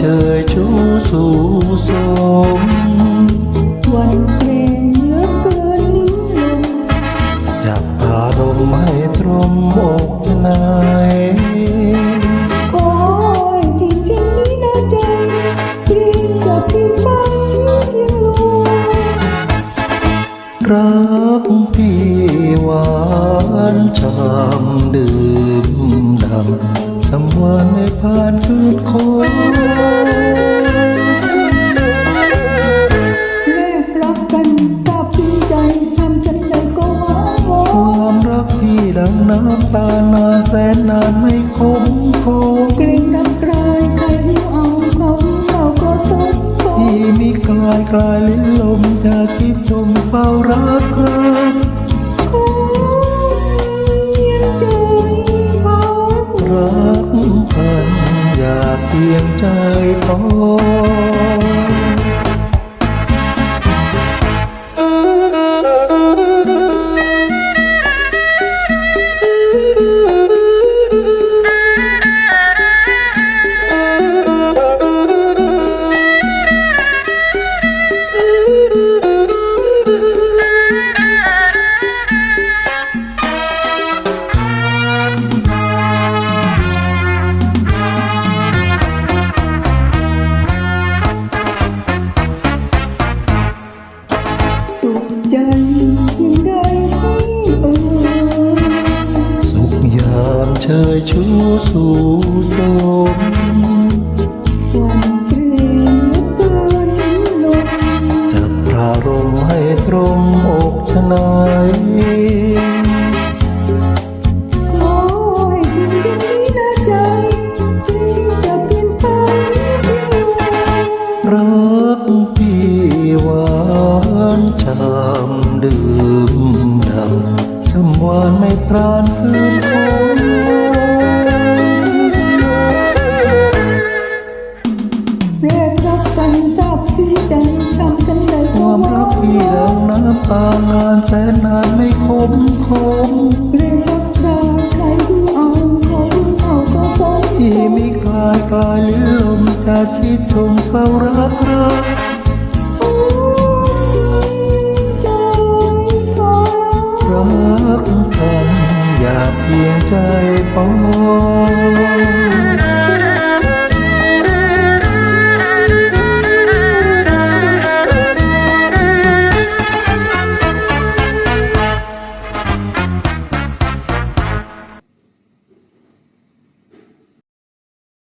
เชยชูสู่สม วันเพลงเหลือเกินลิ้นลมจับอารมณ์ให้ตรมอกจะนายคอยจริงๆนี้นะใจเตรียมจะทิ้งไปเพียงลวงรักพี่หวานช้ำดื่มดำสำวันในผ่านคืนคงแตานานแสนนานไม่คมคงเกรงรักรายใครรู้เอาเขาเราก็สมสมที่มีกลายกลายลิ้นลมจะคิดชมเฝ้ารักเธอขอเพียงใจพักรักกันอยากเพียงใจพอามเชยชูสู่สมวันเพลงเหลือนลมจับพระรมให้ตรงอกชนายขอให้จริงจริงนี้นะใจเกรงจะเปลี่ยนไปเพียงลมรักพี่หวานช้ำดื่มดำจำหวานไม่พรานคืนคง ตานานแสนนานไม่คมคงเกรงรักใครใครรู้เอาเขารู้เอาก็สมที่สมมีกลายกลายลิ้นลมจะชิดชมเฝ้ารักเรักโอ้ยใจขอรักกันอยากเพียงใจปอง